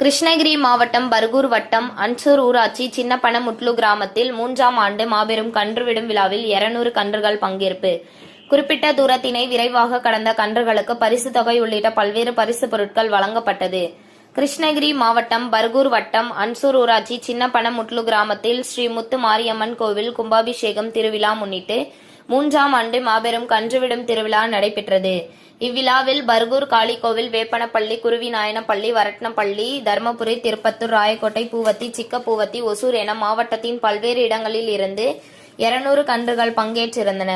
கிருஷ்ணகிரி மாவட்டம் பர்கூர் வட்டம் அன்சூர் ஊராட்சி சின்னப்பனமுட்லு கிராமத்தில் மூன்றாம் ஆண்டு மாபெரும் கன்றுவிடும் விழாவில் 200 கன்றுகள் பங்கேற்பு. குறிப்பிட்ட தூரத்தினை விரைவாக கடந்த கன்றுகளுக்கு பரிசு தொகை உள்ளிட்ட பல்வேறு பரிசு பொருட்கள் வழங்கப்பட்டது. கிருஷ்ணகிரி மாவட்டம் பர்கூர் வட்டம் அன்சூர் ஊராட்சி சின்னப்பனமுட்லு கிராமத்தில் ஸ்ரீ முத்து மாரியம்மன் கோவில் கும்பாபிஷேகம் திருவிழா முன்னிட்டு மூன்றாம் ஆண்டு மாபெரும் கன்றுவிடும் திருவிழா நடைபெற்றது. இவ்விழாவில் பர்கூர் காளிகோவில் வேப்பனப்பள்ளி குருவிநாயனப்பள்ளி வரட்னப்பள்ளி தர்மபுரி திருப்பத்தூர் ராயக்கோட்டை பூவத்தி சிக்கப்பூவத்தி ஒசூர் என மாவட்டத்தின் பல்வேறு இடங்களில் இருந்து 200 கன்றுகள் பங்கேற்றிருந்தன.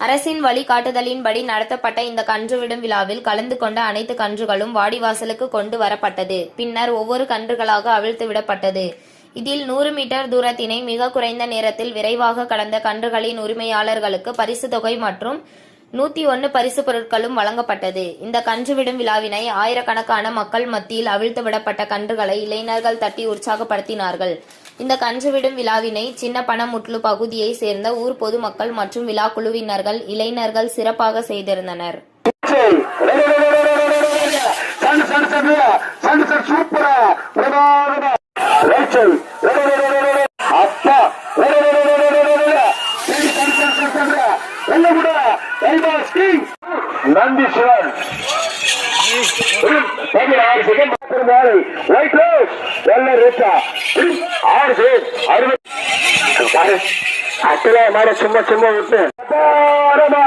அரசின் வழிகாட்டுதலின்படி நடத்தப்பட்ட இந்த கன்றுவிடும் விழாவில் கலந்து கொண்ட அனைத்து கன்றுகளும் வாடிவாசலுக்கு கொண்டு வரப்பட்டது. பின்னர் ஒவ்வொரு கன்றுகளாக அவிழ்த்து விடப்பட்டது. இதில் நூறு மீட்டர் தூரத்தினை மிக குறைந்த நேரத்தில் விரைவாக கடந்த கன்றுகளின் உரிமையாளர்களுக்கு பரிசு தொகை மற்றும் நூத்தி ஒன்னு பரிசு பொருட்களும் வழங்கப்பட்டது இந்த கன்று விடும் விழாவினை ஆயிரக்கணக்கான மக்கள் மத்தியில் அவிழ்த்து விடப்பட்ட கன்றுகளை இளைஞர்கள் தட்டி உற்சாகப்படுத்தினார்கள் இந்த கன்று விடும் விழாவினை சின்ன பணமுட்லு பகுதியை சேர்ந்த ஊர் பொதுமக்கள் மற்றும் விழா குழுவினர்கள் இளைஞர்கள் சிறப்பாக செய்திருந்தனர் சூப்பரா நந்தி சிவன். ஆறு செகண்ட் ஒயிட் ரோஸ் வெள்ள ரேட்டா. ஆறு செகண்ட் அறுபது. அட்டல மாட சும்மா சும்மா விட்டு. அபாரமா.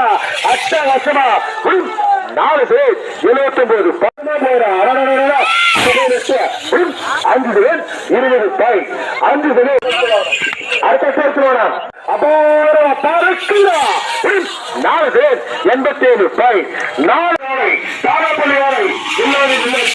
நாலு பேர் எழுபத்தி ஒன்பது அஞ்சு செகண்ட் இருபது பாய் அஞ்சு செகண்ட் அடுத்த பறக்குதா ஹம், நாலு பேர் எண்பத்தி ஏழு பாய் நாலு வாழை தாராப்பள்ளி